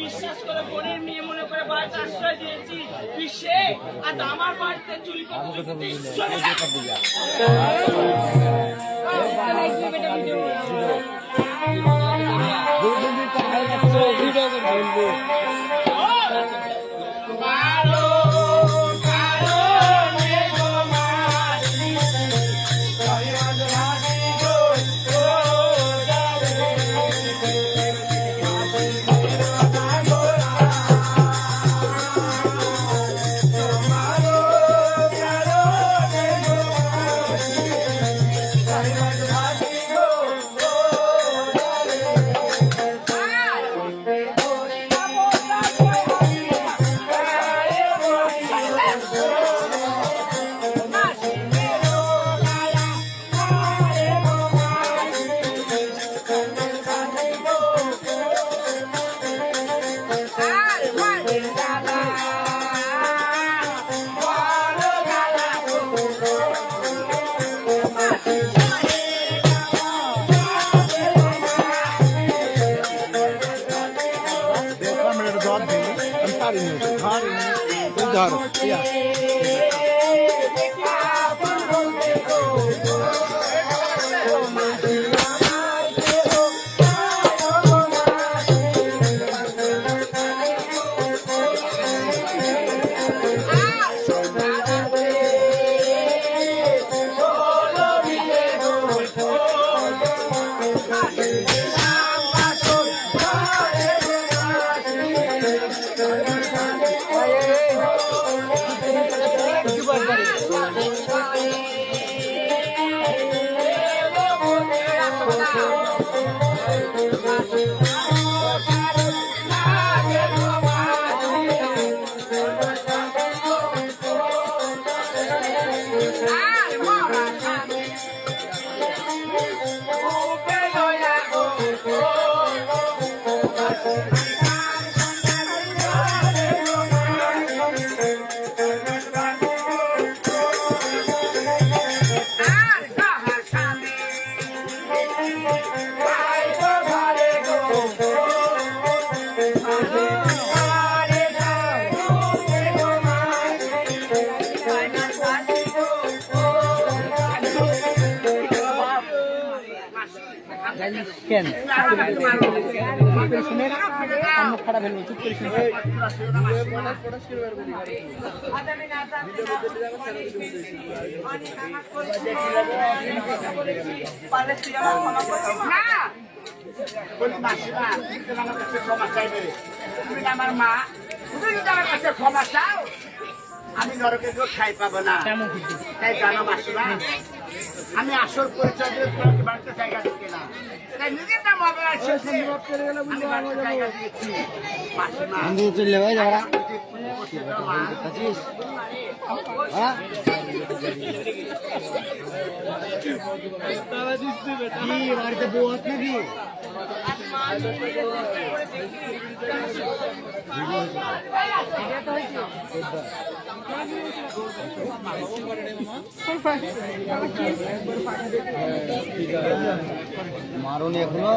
বিশ্বাস করে বোনের মেয়ে মনে করে বাড়িতে আশ্রয় দিয়েছি বিশ্বে আর আমার বাড়িতে চুরি করতে আমি পারিনি ধরিনি তুই ধর ইয়া। কেন? শুনে অন্য খারাপ হলো চুপ করে শুনে আমার মা তুমি যদি কাছে ক্ষমা চাও আমি নরকে খাই পাবো না। তাই জানো মাসিমা আমি আসল পরিচয় দিয়ে তোমাকে বাড়িতে জায়গা দিতে না। তাই নিজের নাম অবহেলা আমি বাড়িতে জায়গা দিয়েছি। মা। কি বাড়িতে বউ আছে নাকি? মারুনি এখনো